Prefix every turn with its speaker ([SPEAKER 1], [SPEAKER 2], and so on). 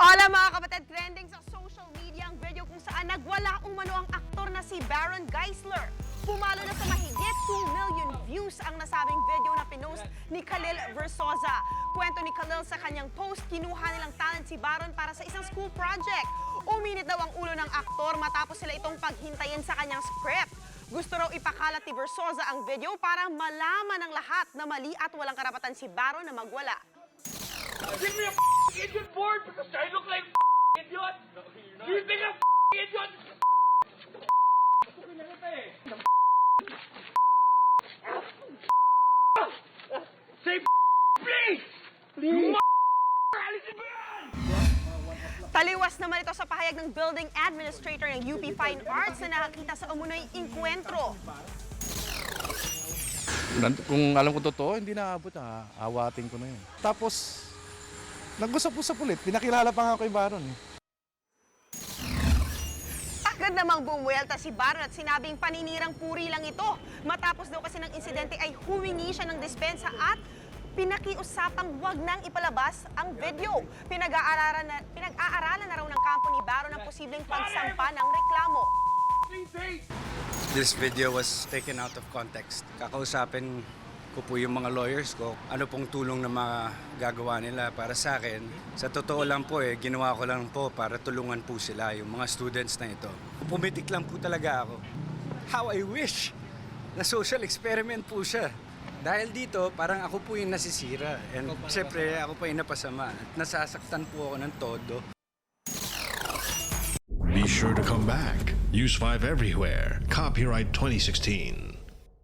[SPEAKER 1] Hola mga kapatid, trending sa social media ang video kung saan nagwala umano ang aktor na si Baron Geisler. Pumalo na sa mahigit 2 million views ang nasabing video na pinost ni Khalil Versosa. Kwento ni Khalil sa kanyang post, kinuha nilang talent si Baron para sa isang school project. Uminit daw ang ulo ng aktor matapos sila itong paghintayin sa kanyang script. Gusto raw ipakalat ni Versosa ang video para malaman ng lahat na mali at walang karapatan si Baron na magwala.
[SPEAKER 2] Give me a idiot board because I Say please! Please!
[SPEAKER 1] Taliwas naman ito sa pahayag ng building administrator ng UP Fine Arts na nakakita sa umunoy inkwentro.
[SPEAKER 3] Kung alam ko totoo, hindi na abot na. Awatin ko na yun. Tapos, nag-usap-usap ulit. Pinakilala pa nga ako kay Baron. Eh.
[SPEAKER 1] Agad namang bumuelta si Baron at sinabing paninirang puri lang ito. Matapos daw kasi ng insidente ay humingi siya ng dispensa at pinakiusapang wag nang ipalabas ang video. Pinag-aaralan na, pinag-aaralan na raw ng kampo ni Baron ang posibleng pagsampa ng reklamo.
[SPEAKER 4] This video was taken out of context. Kakausapin ko po yung mga lawyers ko, ano pong tulong na magagawa nila para sa akin. Sa totoo lang po eh, ginawa ko lang po para tulungan po sila, yung mga students na ito. Pumitik lang po talaga ako. How I wish na social experiment po siya. Dahil dito, parang ako po yung nasisira. And siyempre, ako pa yung napasama. At nasasaktan po ako ng todo.
[SPEAKER 5] Be sure to come back. Use 5 everywhere. Copyright 2016.